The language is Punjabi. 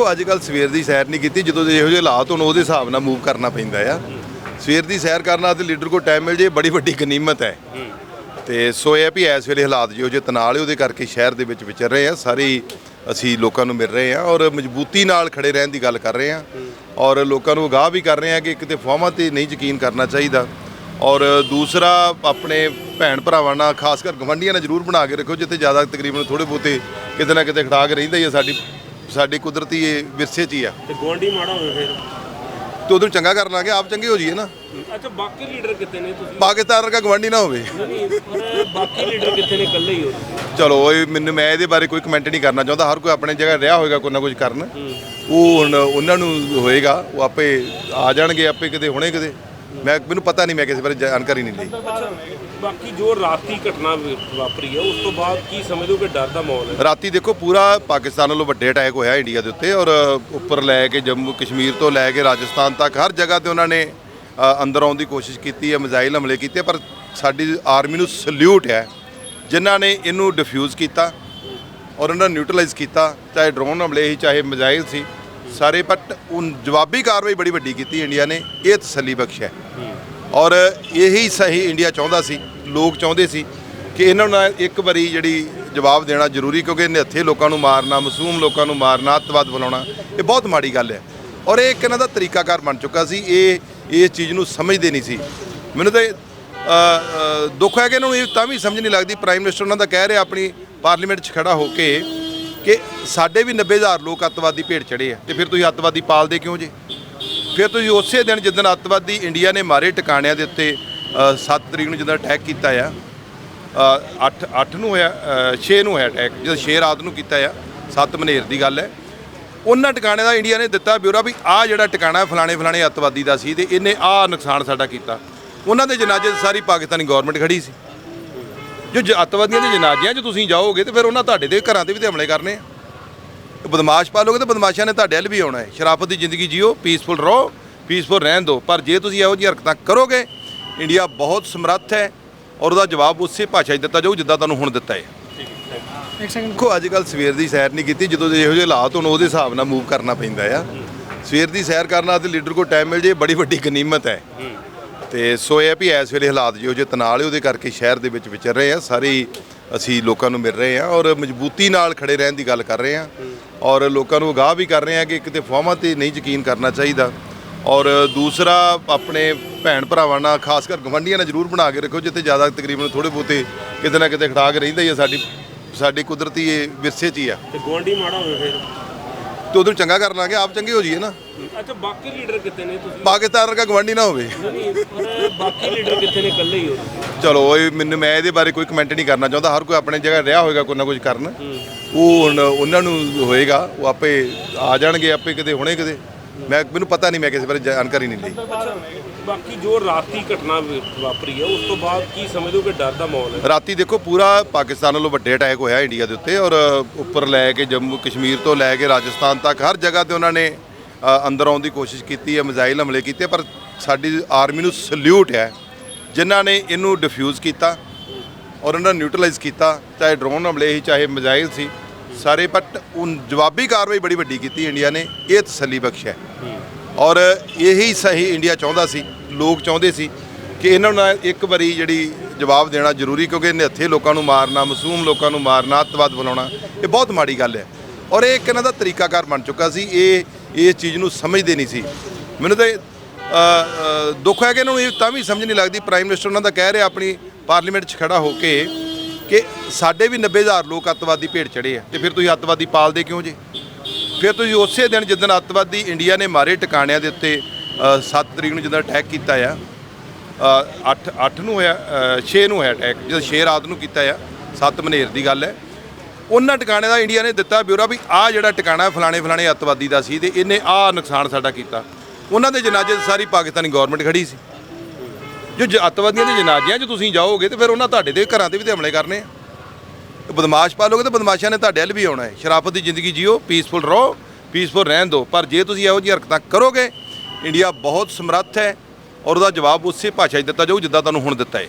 ਦੇਖੋ ਅੱਜ ਕੱਲ ਸਵੇਰ ਦੀ ਸੈਰ ਨਹੀਂ ਕੀਤੀ, ਜਦੋਂ ਇਹੋ ਜਿਹੇ ਹਾਲਾਤ ਹੋਣ, ਉਹਦੇ ਹਿਸਾਬ ਨਾਲ ਮੂਵ ਕਰਨਾ ਪੈਂਦਾ ਆ। ਸਵੇਰ ਦੀ ਸੈਰ ਕਰਨਾ ਨਾਲ ਤੇ ਲੀਡਰ ਕੋਲ ਟਾਈਮ ਮਿਲ ਜੇ ਬੜੀ ਵੱਡੀ ਗਨੀਮਤ ਹੈ। ਤੇ ਸੋ ਇਹ ਵੀ ਇਸ ਵੇਲੇ ਹਾਲਾਤ ਜਿਹੋ ਜਿਹੇ ਤਨਾਲ ਉਹਦੇ ਕਰਕੇ ਸ਼ਹਿਰ ਦੇ ਵਿੱਚ ਵਿਚਰ ਰਹੇ ਆ, ਸਾਰੇ ਅਸੀਂ ਲੋਕਾਂ ਨੂੰ ਮਿਲ ਰਹੇ ਆ ਔਰ ਮਜ਼ਬੂਤੀ ਨਾਲ ਖੜੇ ਰਹਿਣ ਦੀ ਗੱਲ ਕਰ ਰਹੇ ਆ। ਔਰ ਲੋਕਾਂ ਨੂੰ ਅਗਾਹ ਵੀ ਕਰ ਰਹੇ ਆ ਕਿ ਕਿਤੇ ਫੋਮਾਂ ਤੇ ਨਹੀਂ ਯਕੀਨ ਕਰਨਾ ਚਾਹੀਦਾ। ਔਰ ਦੂਸਰਾ, ਆਪਣੇ ਭੈਣ ਭਰਾਵਾਂ ਨਾਲ, ਖਾਸ ਕਰ ਗਵੰਡੀਆਂ ਨਾਲ ਜ਼ਰੂਰ ਬਣਾ ਕੇ ਰੱਖੋ, ਜਿੱਥੇ ਜ਼ਿਆਦਾ ਤਕਰੀਬਨ ਥੋੜੇ ਬਹੁਤੇ ਕਿਤੇ ਨਾ ਕਿਤੇ ਖੜਾਕ ਰਹਿੰਦਾ ਹੀ ਆ ਸਾਡੀ ਸਾਡੀ ਕੁਦਰਤੀ ਇਹ ਵਿਰਸੇ 'ਚ ਹੀ ਆ। ਤੇ ਗਵਾਂਢੀ ਮਾੜਾ ਹੋਵੇ ਫਿਰ। ਤੇ ਉਦੋਂ ਚੰਗਾ ਕਰ ਲਾਂਗੇ ਆਪ ਚੰਗੇ ਹੋ ਜਾਈਏ ਨਾ। ਅੱਛਾ ਬਾਕੀ ਲੀਡਰ ਕਿੱਥੇ ਨੇ ਤੁਸੀਂ? ਪਾਕਿਸਤਾਨ ਵਰਗਾ ਗਵੰਡੀ ਨਾ ਹੋਵੇ। ਨਹੀਂ ਪਰ ਬਾਕੀ ਲੀਡਰ ਕਿੱਥੇ ਨੇ? ਇਕੱਲੇ ਹੀ ਹੋ ਚਲੋ ਇਹ ਮੈਨੂੰ ਮੈਂ ਇਹਦੇ ਬਾਰੇ ਕੋਈ ਕਮੈਂਟ ਨਹੀਂ ਕਰਨਾ ਚਾਹੁੰਦਾ। ਹਰ ਕੋਈ ਆਪਣੇ ਜਗ੍ਹਾ ਰਿਹਾ ਹੋਏਗਾ ਕੋਈ ਨਾ ਕੁਝ ਕਰਨ। ਉਹ ਹੁਣ ਉਹਨਾਂ ਨੂੰ ਹੋਏਗਾ ਉਹ ਆਪੇ ਆ ਜਾਣਗੇ ਆਪੇ ਕਿਤੇ ਹੁਣੇ ਕਿਤੇ। ਮੈਂ ਮੈਨੂੰ ਪਤਾ ਨਹੀਂ ਮੈਂ ਕਿਸੇ ਬਾਰੇ ਜਾਣਕਾਰੀ ਨਹੀਂ ਲਈ। ਬਾਕੀ ਜੋ ਰਾਤੀ ਘਟਨਾ ਵਾਪਰੀ ਹੈ ਉਸ ਤੋਂ ਬਾਅਦ ਕੀ ਸਮਝਦੇ ਹੋ ਕਿ ਡਰ ਦਾ ਮਾਹੌਲ ਹੈ? ਰਾਤੀ ਦੇਖੋ ਪੂਰਾ ਪਾਕਿਸਤਾਨ ਵੱਲੋਂ ਵੱਡੇ ਅਟੈਕ ਹੋਇਆ ਇੰਡੀਆ ਦੇ ਉੱਤੇ ਔਰ ਉੱਪਰ ਲੈ ਕੇ ਜੰਮੂ ਕਸ਼ਮੀਰ ਤੋਂ ਲੈ ਕੇ ਰਾਜਸਥਾਨ ਤੱਕ ਹਰ ਜਗ੍ਹਾ ਤੇ ਉਹਨਾਂ ਨੇ ਅੰਦਰ ਆਉਣ ਦੀ ਕੋਸ਼ਿਸ਼ ਕੀਤੀ ਹੈ ਮਿਜ਼ਾਈਲ ਹਮਲੇ ਕੀਤੇ ਪਰ ਸਾਡੀ ਆਰਮੀ ਨੂੰ ਸਲੂਟ ਹੈ ਜਿਨ੍ਹਾਂ ਨੇ ਇਹਨੂੰ ਡਿਫਿਊਜ਼ ਕੀਤਾ ਔਰ ਉਹਨਾਂ ਨੂੰ ਨਿਊਟਰਲਾਈਜ਼ ਕੀਤਾ ਚਾਹੇ ਡਰੋਨ ਹਮਲੇ ਸੀ ਚਾਹੇ ਮਿਜ਼ਾਈਲ ਸੀ ਸਾਰੇ ਬਟ ਉਹ ਜਵਾਬੀ ਕਾਰਵਾਈ ਬੜੀ ਵੱਡੀ ਕੀਤੀ ਇੰਡੀਆ ਨੇ ਇਹ ਤਸੱਲੀ ਬਖਸ਼ ਹੈ। ਔਰ ਇਹੀ ਸਹੀ ਇੰਡੀਆ ਚਾਹੁੰਦਾ ਸੀ, ਲੋਕ ਚਾਹੁੰਦੇ ਸੀ ਕਿ ਇਹਨਾਂ ਨੂੰ ਇੱਕ ਵਾਰੀ ਜਿਹੜੀ ਜਵਾਬ ਦੇਣਾ ਜ਼ਰੂਰੀ ਕਿਉਂਕਿ ਨਿਹੱਥੇ ਲੋਕਾਂ ਨੂੰ ਮਾਰਨਾ, ਮਾਸੂਮ ਲੋਕਾਂ ਨੂੰ ਮਾਰਨਾ, ਅੱਤਵਾਦ ਫੈਲਾਉਣਾ, ਇਹ ਬਹੁਤ ਮਾੜੀ ਗੱਲ ਹੈ। ਔਰ ਇਹ ਇੱਕ ਇਹਨਾਂ ਦਾ ਤਰੀਕਾਕਾਰ ਬਣ ਚੁੱਕਾ ਸੀ, ਇਹ ਇਸ ਚੀਜ਼ ਨੂੰ ਸਮਝਦੇ ਨਹੀਂ ਸੀ। ਮੈਨੂੰ ਤਾਂ ਦੁੱਖ ਹੈ ਕਿ ਇਹਨਾਂ ਨੂੰ ਇਹ ਤਾਂ ਵੀ ਸਮਝ ਨਹੀਂ ਲੱਗਦੀ। ਪ੍ਰਾਈਮ ਮਿਨਿਸਟਰ ਉਹਨਾਂ ਦਾ ਕਹਿ ਰਿਹਾ ਆਪਣੀ ਪਾਰਲੀਮੈਂਟ 'ਚ ਖੜਾ ਹੋ ਕੇ ਕਿ ਸਾਡੇ ਵੀ 90000 ਲੋਕ ਅੱਤਵਾਦੀ ਭੇਡ ਚੜੇ ਆ ਤੇ ਫਿਰ ਤੁਸੀਂ ਅੱਤਵਾਦੀ ਪਾਲਦੇ ਕਿਉਂ ਜੇ? ਫਿਰ ਤੁਸੀਂ ਉਸੇ ਦਿਨ ਜਿੱਦਣ ਅੱਤਵਾਦੀ ਇੰਡੀਆ ਨੇ ਮਾਰੇ ਟਿਕਾਣਿਆਂ ਦੇ ਉੱਤੇ 7 ਤਰੀਕ ਨੂੰ ਜਦੋਂ ਅਟੈਕ ਕੀਤਾ ਆ 8 8 ਨੂੰ ਹੋਇਆ 6 ਨੂੰ ਹੋਇਆ ਅਟੈਕ, ਜਦੋਂ 6 ਰਾਤ ਨੂੰ ਕੀਤਾ ਆ 7 ਮਨੇਰ ਦੀ ਗੱਲ ਹੈ। ਉਹਨਾਂ ਟਿਕਾਣੇ ਦਾ ਇੰਡੀਆ ਨੇ ਦਿੱਤਾ ਬਿਊਰਾ ਵੀ ਆਹ ਜਿਹੜਾ ਟਿਕਾਣਾ ਫਲਾਣੇ ਫਲਾਣੇ ਅੱਤਵਾਦੀ ਦਾ ਸੀ ਤੇ ਇਹਨੇ ਆਹ ਨੁਕਸਾਨ ਸਾਡਾ ਕੀਤਾ। ਉਹਨਾਂ ਦੇ ਜਨਾਜ਼ੇ 'ਚ ਸਾਰੀ ਪਾਕਿਸਤਾਨੀ ਗਵਰਨਮੈਂਟ ਖੜੀ ਸੀ। ਜੋ ਜ- ਅੱਤਵਾਦੀਆਂ ਦੇ ਜਨਾਜ਼ਿਆਂ 'ਚ ਤੁਸੀਂ ਜਾਓਗੇ ਤੇ ਫਿਰ ਉਹਨਾਂ ਤੁਹਾਡੇ ਦੇ ਘਰਾਂ ਤੇ ਵੀ ਤੇ ਹਮਲੇ ਕਰਨੇ ਆ। ਬਦਮਾਸ਼ ਪਾਲੋਗੇ ਤੇ ਬਦਮਾਸ਼ਾਂ ਨੇ ਤੁਹਾਡੇ ਵੱਲ ਵੀ ਆਉਣਾ ਹੈ। ਸ਼ਰਾਫਤ ਦੀ ਜ਼ਿੰਦਗੀ ਜੀਓ ਪੀਸਫੁਲ ਰਹੋ ਪੀਸਫੁਲ ਰਹਿਣ ਦਿਓ। ਪਰ ਜੇ ਤੁਸੀਂ ਇਹੋ ਜਿਹੀਆਂ ਹਰਕਤਾਂ ਕਰੋਗੇ ਇੰਡੀਆ ਬਹੁਤ ਸਮਰੱਥ ਹੈ ਔਰ ਉਹਦਾ ਜਵਾਬ ਉਸੇ ਭਾਸ਼ਾ 'ਚ ਦਿੱਤਾ ਜਾਊ ਜਿੱਦਾਂ ਤੁਹਾਨੂੰ ਹੁਣ ਦਿੱਤਾ ਹੈ। ਇੱਕ ਸੈਕਿੰਡ ਦੇਖੋ ਅੱਜ ਕੱਲ ਸਵੇਰ ਦੀ ਸੈਰ ਨਹੀਂ ਕੀਤੀ ਜਦੋਂ ਇਹੋ ਜਿਹੇ ਹਾਲਾਤ ਹੋਣ ਉਹਦੇ ਹਿਸਾਬ ਨਾਲ ਮੂਵ ਕਰਨਾ ਪੈਂਦਾ ਆ। ਸਵੇਰ ਦੀ ਸੈਰ ਕਰਨ ਨਾਲ ਤੇ ਲੀਡਰ ਕੋਲ ਟਾਈਮ ਮਿਲ ਜੇ ਬੜੀ ਵੱਡੀ ਗਨੀਮਤ ਹੈ। ਤੇ ਸੋ ਇਹ ਵੀ ਇਸ ਵੇਲੇ ਹਾਲਾਤ ਜਿਹੋ ਜਿਹੇ ਤਨਾਲ ਉਹਦੇ ਕਰਕੇ ਸ਼ਹਿਰ ਦੇ ਵਿੱਚ ਵਿਚਰ ਰਹੇ ਆ। ਸਾਰੇ ਅਸੀਂ ਲੋਕਾਂ ਨੂੰ ਮਿਲ ਰਹੇ ਆ ਔਰ ਮਜ਼ਬੂਤੀ ਨਾਲ ਖੜੇ ਰਹਿਣ ਦੀ ਗੱਲ ਕਰ ਰਹੇ ਆ। ਔਰ ਲੋਕਾਂ ਨੂੰ ਅਗਾਹ ਵੀ ਕਰ ਰਹੇ ਆ ਕਿ ਕਿਤੇ ਫੋਮਾਂ ਤੇ ਨਹੀਂ ਯਕੀਨ ਕਰਨਾ ਚਾਹੀਦਾ। ਔਰ ਦੂਸਰਾ ਆਪਣੇ ਭੈਣ ਭਰਾਵਾਂ ਨਾਲ ਖਾਸ ਕਰ ਗਵੰਡੀਆਂ ਨਾਲ ਜ਼ਰੂਰ ਬਣਾ ਕੇ ਰੱਖੋ ਜਿੱਥੇ ਜ਼ਿਆਦਾ ਤਕਰੀਬਨ ਥੋੜੇ ਬਹੁਤੇ ਕਿਤੇ ਨਾ ਕਿਤੇ ਖੜਾਕ ਰਹਿੰਦਾ ਹੀ ਆ ਸਾਡੀ ਸਾਡੀ ਕੁਦਰਤੀ ਇਹ ਵਿਰਸੇ 'ਚ ਹੀ ਆ। ਤੇ ਗਵਾਂਢੀ ਮਾੜਾ ਹੋਵੇ ਫਿਰ। ਤੇ ਉਦੋਂ ਚੰਗਾ ਕਰ ਲਾਂਗੇ ਆਪ ਚੰਗੇ ਹੋ ਜਾਈਏ ਨਾ। ਅੱਛਾ ਬਾਕੀ ਲੀਡਰ ਕਿੱਥੇ ਨੇ ਤੁਸੀਂ? ਪਾਕਿਸਤਾਨ ਵਰਗਾ ਗਵੰਡੀ ਨਾ ਹੋਵੇ। ਨਹੀਂ ਪਰ ਬਾਕੀ ਲੀਡਰ ਕਿੱਥੇ ਨੇ ਇਕੱਲੇ ਹੀ ਹੋ। ਚਲੋ ਇਹ ਮੈਨੂੰ ਮੈਂ ਇਹਦੇ ਬਾਰੇ ਕੋਈ ਕਮੈਂਟ ਨਹੀਂ ਕਰਨਾ ਚਾਹੁੰਦਾ। ਹਰ ਕੋਈ ਆਪਣੇ ਜਗ੍ਹਾ ਰਿਹਾ ਹੋਏਗਾ ਕੋਈ ਨਾ ਕੁਝ ਕਰਨ। ਉਹ ਹੁਣ ਉਹਨਾਂ ਨੂੰ ਹੋਏਗਾ ਉਹ ਆਪੇ ਆ ਜਾਣਗੇ ਆਪੇ ਕਿਤੇ ਹੁਣੇ ਕਿਤੇ। ਮੈਂ ਮੈਨੂੰ ਪਤਾ ਨਹੀਂ ਮੈਂ ਕਿਸੇ ਬਾਰੇ ਜਾਣਕਾਰੀ ਨਹੀਂ ਲਈ। ਬਾਕੀ ਜੋ ਰਾਤੀ ਘਟਨਾ ਵਾਪਰੀ ਹੈ ਉਸ ਤੋਂ ਬਾਅਦ ਕੀ ਸਮਝਦੇ ਹੋ ਕਿ ਡਰ ਦਾ ਮਾਹੌਲ ਹੈ? ਰਾਤੀ ਦੇਖੋ ਪੂਰਾ ਪਾਕਿਸਤਾਨ ਵੱਲੋਂ ਵੱਡੇ ਅਟੈਕ ਹੋਇਆ ਇੰਡੀਆ ਦੇ ਉੱਤੇ ਔਰ ਉੱਪਰ ਲੈ ਕੇ ਜੰਮੂ ਕਸ਼ਮੀਰ ਤੋਂ ਲੈ ਕੇ ਰਾਜਸਥਾਨ ਤੱਕ ਹਰ ਜਗ੍ਹਾ ਤੇ ਉਹਨਾਂ ਨੇ ਅੰਦਰ ਆਉਣ ਦੀ ਕੋਸ਼ਿਸ਼ ਕੀਤੀ ਹੈ ਮਿਜ਼ਾਈਲ ਹਮਲੇ ਕੀਤੇ ਪਰ ਸਾਡੀ ਆਰਮੀ ਨੂੰ ਸਲੂਟ ਹੈ। ਜਿਨ੍ਹਾਂ ਨੇ ਇਹਨੂੰ ਡਿਫਿਊਜ਼ ਕੀਤਾ ਔਰ ਇਹਨਾਂ ਨੂੰ ਨਿਊਟਰਲਾਈਜ਼ ਕੀਤਾ, ਚਾਹੇ ਡਰੋਨ ਹਮਲੇ ਸੀ, ਚਾਹੇ ਮਿਜ਼ਾਈਲ ਸੀ, ਸਾਰੇ ਬਟ ਉਹ ਜਵਾਬੀ ਕਾਰਵਾਈ ਬੜੀ ਵੱਡੀ ਕੀਤੀ ਇੰਡੀਆ ਨੇ, ਇਹ ਤਸੱਲੀ ਬਖਸ਼ ਹੈ। ਔਰ ਇਹੀ ਸਹੀ ਇੰਡੀਆ ਚਾਹੁੰਦਾ ਸੀ, ਲੋਕ ਚਾਹੁੰਦੇ ਸੀ ਕਿ ਇਹਨਾਂ ਨੂੰ ਇੱਕ ਵਾਰੀ ਜਿਹੜੀ ਜਵਾਬ ਦੇਣਾ ਜ਼ਰੂਰੀ, ਕਿਉਂਕਿ ਨਿਹੱਥੇ ਲੋਕਾਂ ਨੂੰ ਮਾਰਨਾ, ਮਾਸੂਮ ਲੋਕਾਂ ਨੂੰ ਮਾਰਨਾ, ਅੱਤਵਾਦ ਬੁਲਾਉਣਾ ਇਹ ਬਹੁਤ ਮਾੜੀ ਗੱਲ ਹੈ। ਔਰ ਇਹ ਇੱਕ ਇਹਨਾਂ ਦਾ ਤਰੀਕਾਕਾਰ ਬਣ ਚੁੱਕਾ ਸੀ, ਇਹ ਇਸ ਚੀਜ਼ ਨੂੰ ਸਮਝਦੇ ਨਹੀਂ ਸੀ। ਮੈਨੂੰ ਤਾਂ ਦੁੱਖ ਹੈ ਕਿ ਇਹਨਾਂ ਨੂੰ ਇਹ ਤਾਂ ਵੀ ਸਮਝ ਨਹੀਂ ਲੱਗਦੀ। ਪ੍ਰਾਈਮ ਮਿਨਿਸਟਰ ਉਹਨਾਂ ਦਾ ਕਹਿ ਰਿਹਾ ਆਪਣੀ ਪਾਰਲੀਮੈਂਟ 'ਚ ਖੜਾ ਹੋ ਕੇ ਕਿ ਸਾਡੇ ਵੀ 90000 ਲੋਕ ਅੱਤਵਾਦੀ ਭੇਡ ਚੜੇ ਆ ਤੇ ਫਿਰ ਤੁਸੀਂ ਅੱਤਵਾਦੀ ਪਾਲਦੇ ਕਿਉਂ ਜੇ? ਫਿਰ ਤੁਸੀਂ ਉਸੇ ਦਿਨ ਜਿੱਦਣ ਅੱਤਵਾਦੀ ਇੰਡੀਆ ਨੇ ਮਾਰੇ ਟਿਕਾਣਿਆਂ ਦੇ ਉੱਤੇ 7 ਤਰੀਕ ਨੂੰ ਜਦੋਂ ਅਟੈਕ ਕੀਤਾ ਆ 8 8 ਨੂੰ ਹੋਇਆ 6 ਨੂੰ ਹੋਇਆ ਅਟੈਕ ਜਦੋਂ 6 ਰਾਤ ਨੂੰ ਕੀਤਾ ਆ 7 ਮਨੇਰ ਦੀ ਗੱਲ ਹੈ। ਉਹਨਾਂ ਟਿਕਾਣੇ ਦਾ ਇੰਡੀਆ ਨੇ ਦਿੱਤਾ ਬਿਊਰਾ ਵੀ ਆਹ ਜਿਹੜਾ ਟਿਕਾਣਾ ਫਲਾਣੇ ਫਲਾਣੇ ਅੱਤਵਾਦੀ ਦਾ ਸੀ ਤੇ ਇਹਨੇ ਆਹ ਨੁਕਸਾਨ ਸਾਡਾ ਕੀਤਾ। ਉਹਨਾਂ ਦੇ ਜਨਾਜ਼ੇ 'ਚ ਸਾਰੀ ਪਾਕਿਸਤਾਨੀ ਗਵਰਨਮੈਂਟ ਖੜੀ ਸੀ। ਜੋ ਜ- ਅੱਤਵਾਦੀਆਂ ਦੇ ਜਨਾਜ਼ਿਆਂ 'ਚ ਤੁਸੀਂ ਜਾਓਗੇ ਤੇ ਫਿਰ ਉਹਨਾਂ ਤੁਹਾਡੇ ਦੇ ਘਰਾਂ ਤੇ ਵੀ ਤੇ ਹਮਲੇ ਕਰਨੇ ਆ। ਤੇ ਬਦਮਾਸ਼ ਪਾਲੋਗੇ ਤੇ ਬਦਮਾਸ਼ਾਂ ਨੇ ਤੁਹਾਡੇ ਵੱਲ ਵੀ ਆਉਣਾ ਹੈ। ਸ਼ਰਾਫਤ ਦੀ ਜ਼ਿੰਦਗੀ ਜੀਓ ਪੀਸਫੁਲ ਰਹੋ ਪੀਸਫੁਲ ਰਹਿਣ ਦਿਓ। ਪਰ ਜੇ ਤੁਸੀਂ ਇਹੋ ਜਿਹੀਆਂ ਹਰਕਤਾਂ ਕਰੋਗੇ, ਇੰਡੀਆ ਬਹੁਤ ਸਮਰੱਥ ਹੈ ਔਰ ਉਹਦਾ ਜਵਾਬ ਉਸੇ ਭਾਸ਼ਾ 'ਚ ਦਿੱਤਾ ਜਾਊ ਜਿੱਦਾਂ ਤੁਹਾਨੂੰ ਹੁਣ ਦਿੱਤਾ ਹੈ।